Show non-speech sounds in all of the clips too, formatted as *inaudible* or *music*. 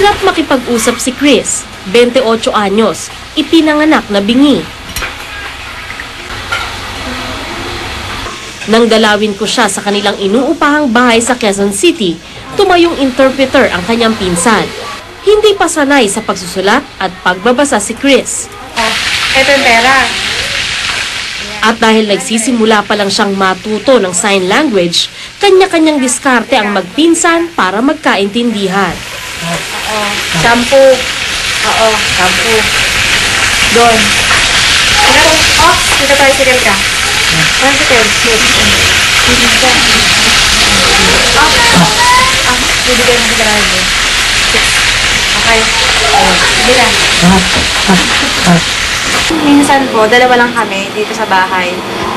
Hirap makipag-usap si Chris, 28 anyos, ipinanganak na bingi. Nang dalawin ko siya sa kanilang inuupahang bahay sa Quezon City, tumayong interpreter ang kanyang pinsan. Hindi pa sanay sa pagsusulat at pagbabasa si Chris. Oh, eto yung pera. At dahil nagsisimula pa lang siyang matuto ng sign language, kanya-kanyang diskarte ang magpinsan para magkaintindihan. Oo. Shampoo. Oo, shampoo. Doon. To. Oh, dito tricycle ka. Tricycle. Dito. Ah, ah, bibigyan mo sa driver. Okay. Oh, sige na. Minsan po, dalawa lang kami dito sa bahay.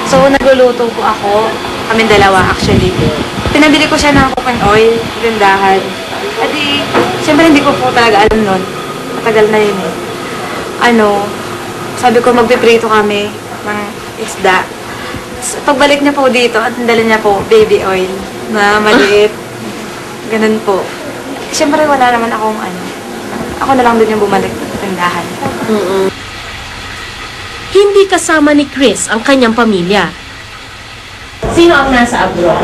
So, nagluluto po ako. Kami dalawa actually. Pinabili ko siya ng and oil, tindahan. At di, siyempre hindi ko po talaga alam nun. Matagal na yun eh. Ano, sabi ko magpiprito kami ng isda. S- Pagbalik niya po dito, at dala niya po baby oil na maliit. *laughs* Ganun po. Siyempre wala naman akong ano. Ako na lang din yung bumalik sa tindahan. Hindi kasama ni Chris ang kanyang pamilya. Sino ang nasa abroad?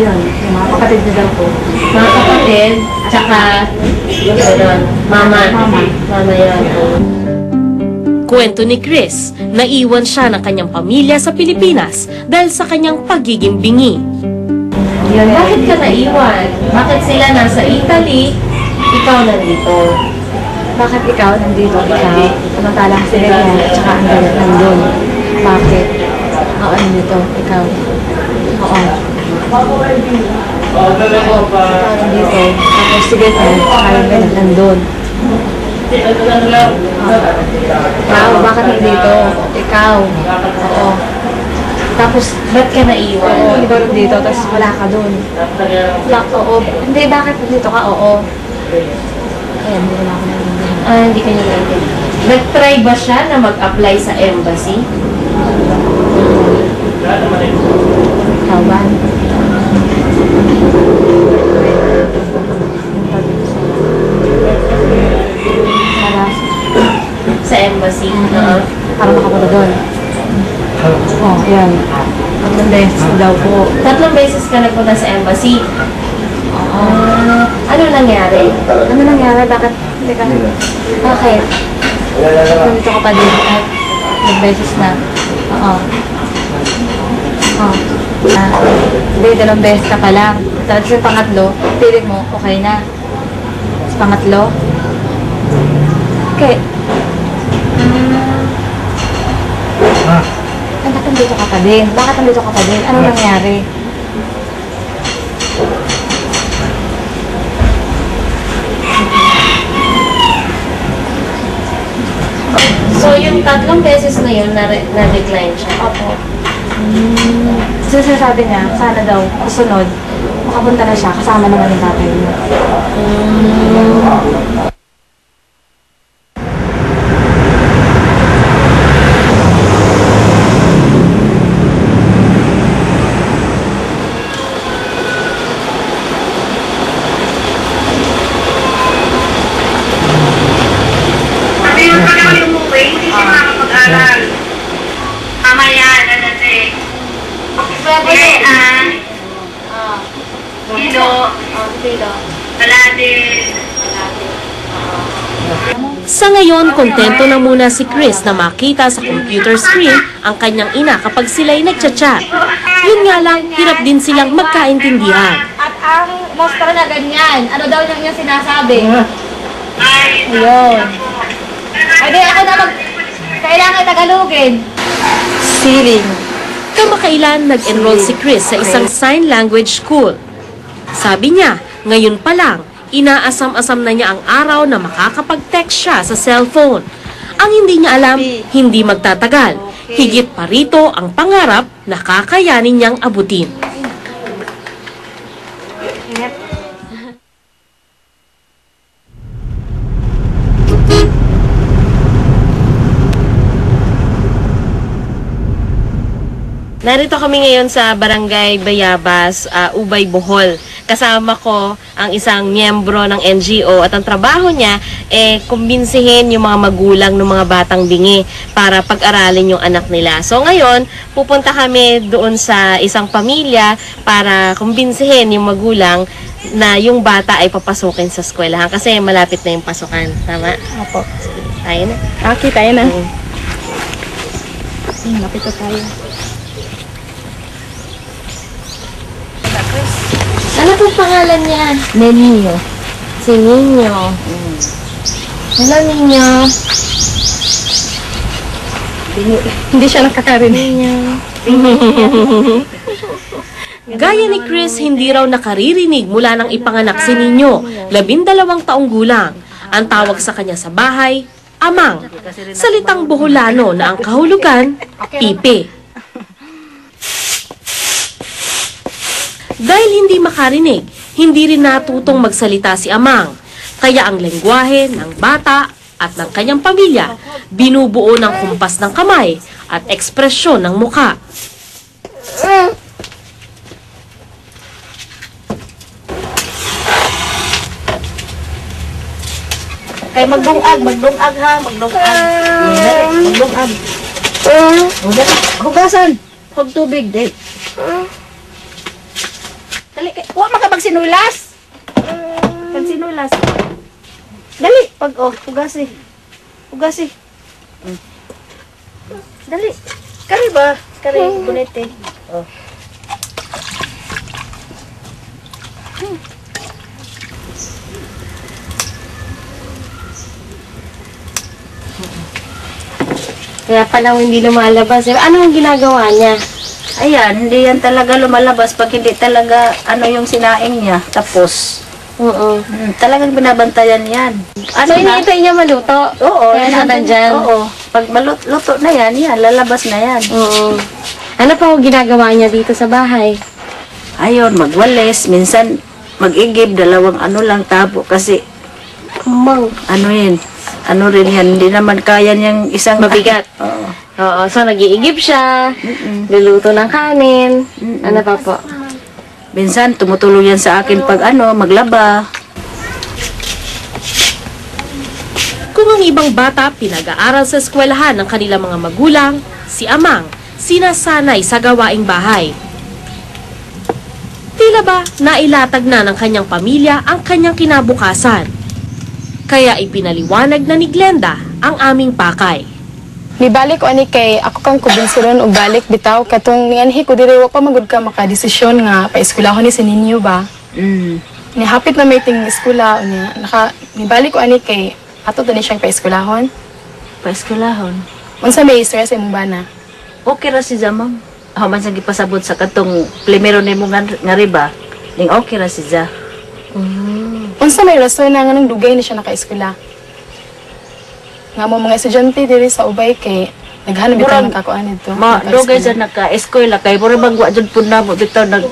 Yung mga kapatid tsaka mama. Mama. Mama. Kwento ni Chris, naiwan siya ng kanyang pamilya sa Pilipinas dahil sa kanyang pagiging bingi. Yun, bakit ka naiwan? Bakit sila nasa Italy? Ikaw nandito. Bakit ikaw nandito? Ikaw? Samantalang sila yan, at saka ang galit nandun. Bakit? Oo, nandito. Ikaw. Oo. Ikaw nandito. Tapos sige na, saka yung galit nandun. Ikaw, bakit nandito? Ikaw. Oo. Tapos, Ba't ka oo, naiwan? iba rin dito, tapos wala ka dun. Wala, oo. Hindi, bakit nandito ka? Oo. Ayan, hindi wala ako nandito. Ah, hindi ka niya naiintindihan. Nag-try ba siya na mag-apply sa embassy? Para, Sa embassy? Oo. para makapunta doon. Oh, yan. Tatlong beses daw po. Tatlong beses ka nagpunta sa embassy. Ah, ano nangyari? Ano nangyari? Bakit? Hindi ka. Bakit? Nandito ka pa din. At ilang beses na. Oo. Oh. Ah, hindi, dalawang beses ka pa lang. Tapos sa pangatlo, piling mo, okay na. Sa pangatlo, okay. Ah. Bakit nandito ka pa din? Bakit nandito ka pa din? Ano nangyari? So, yung tatlong beses na yun, na- na-decline siya. Opo. So, sinasabi niya, sana daw, kasunod, makapunta na siya, kasama naman yung tatay niya. Sabi mo pa naman umuwi, hindi siya makakapag-aral. Mamaya, dadating. Hindi, ah. Kilo. Kalade. Sa ngayon, kontento na muna si Chris na makita sa computer screen ang kanyang ina kapag sila'y nagchat-chat. Yun nga lang, hirap din silang magkaintindihan. At ang mostra na ganyan, ano daw yung, yung sinasabi? Ay, Ayun. Ay, di ako na mag... Kailangan Tagalogin. Ceiling. Kamakailan nag-enroll si Chris sa isang sign language school. Sabi niya, ngayon pa lang, inaasam-asam na niya ang araw na makakapag-text siya sa cellphone. Ang hindi niya alam, hindi magtatagal. Higit pa rito ang pangarap na kakayanin niyang abutin. Narito kami ngayon sa Barangay Bayabas, ah, Ubay, Bohol. Kasama ko ang isang miyembro ng NGO at ang trabaho niya eh kumbinsihin yung mga magulang ng mga batang bingi para pag-aralin yung anak nila. So ngayon, pupunta kami doon sa isang pamilya para kumbinsihin yung magulang na yung bata ay papasukin sa eskwelahan kasi malapit na yung pasukan. Tama? Opo. Tayo na. Okay, tayo na. Mm. Hmm, lapit na tayo. Ano pong pangalan niya? Nenio. Si Nino. Hello, Nino. Hindi siya nakakarinig. *laughs* Gaya ni Chris, hindi raw nakaririnig mula nang ipanganak si Nino, labindalawang taong gulang. Ang tawag sa kanya sa bahay, amang. Salitang buholano na ang kahulugan, pipi. Dahil hindi makarinig, hindi rin natutong magsalita si amang. Kaya ang lengguwahe ng bata at ng kanyang pamilya, binubuo ng kumpas ng kamay at ekspresyon ng muka. Kay magdungag, magdungag ha, magdungag. Magdungag. Hugas- Hugasan. Huwag tubig, di. Dali, kay- huwag maka magsinulas. Magsinulas. Dali, pag, oh, hugasi. Hugasi. Mm. Dali. Kari ba? Kari, bunete. Oh. Kaya pala hindi lumalabas. Eh, Ano ang ginagawa niya? Ayan, hindi yan talaga lumalabas pag hindi talaga ano yung sinaing niya. Tapos, Oo. mm, talagang binabantayan yan. So, iniintay niya maluto? Oo, Kaya yan, nandyan? Oo. Pag maluto na yan, yan, lalabas na yan. Oo. Ano pa ang ginagawa niya dito sa bahay? Ayun, magwalis. Minsan, mag-igib, dalawang ano lang tabo. Kasi, Kumang. ano yun, ano rin yan, hindi naman kaya niyang isang... Mabigat. *laughs* Oo. Oo. So, nag-iigib siya. Mm-mm. Luluto ng kanin. Mm-mm. Ano pa po? Minsan, tumutulong yan sa akin pag ano, maglaba. Kung ang ibang bata pinag-aaral sa eskwelahan ng kanilang mga magulang, si Amang sinasanay sa gawaing bahay. Tila ba nailatag na ng kanyang pamilya ang kanyang kinabukasan? Kaya ipinaliwanag na ni Glenda ang aming pakay. Nibalik ko ani kay ako kang kubinsiron og balik bitaw katong nianhi ko diri wa pa magud ka makadesisyon nga paeskwelahon ni sa ninyo ba. Mm. Ni hapit na may ting eskwela unya naka nibalik ko ani kay ato tani siyang paeskwelahon. Paeskulahon. Unsa may stress imong bana? Okay ra si Zamam. Haman sa gipasabot sa katong primero nimo nga, nga riba. Ning okay ra si Za. Unsa may rason na nga nang dugay ni siya nakaeskwela? Nga mo mga estudyante diri sa ubay kay naghanap bitaw Murag- ng kakuan dito. Ma, nakaeskwela. dugay sa naka-eskwela kay mura bang wa jud pud namo bitaw nag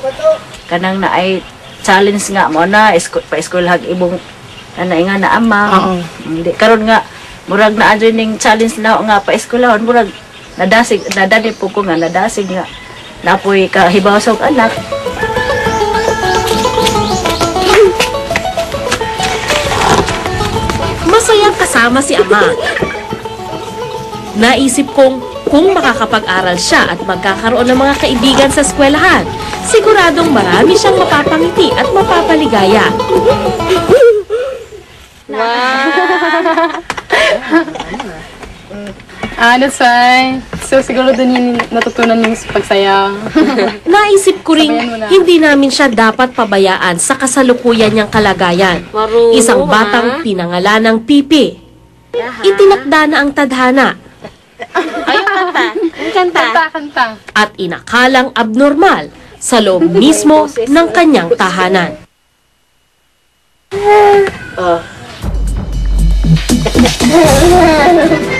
kanang na ay challenge nga mo na esko, pa eskwela hag ibong ana nga na ama. Oo. Hindi karon nga murag na adyo ning challenge na nga pa eskwela murag nadasig nadani po ko nga nadasig nga napoy kahibaw sa anak. Masayang kasama si Ama. Naisip kong kung makakapag-aral siya at magkakaroon ng mga kaibigan sa eskwelahan, siguradong marami siyang mapapangiti at mapapaligaya. Ah, that's why. So siguro dun yung natutunan yung pagsayaw. *laughs* Naisip ko rin, Sabayan mo na. hindi namin siya dapat pabayaan sa kasalukuyan niyang kalagayan. Isang batang pinangalan ng Pipi. Itinakda na ang tadhana kanta, kanta. at inakalang abnormal sa loob *laughs* mismo ng kanyang tahanan. Oh. *laughs*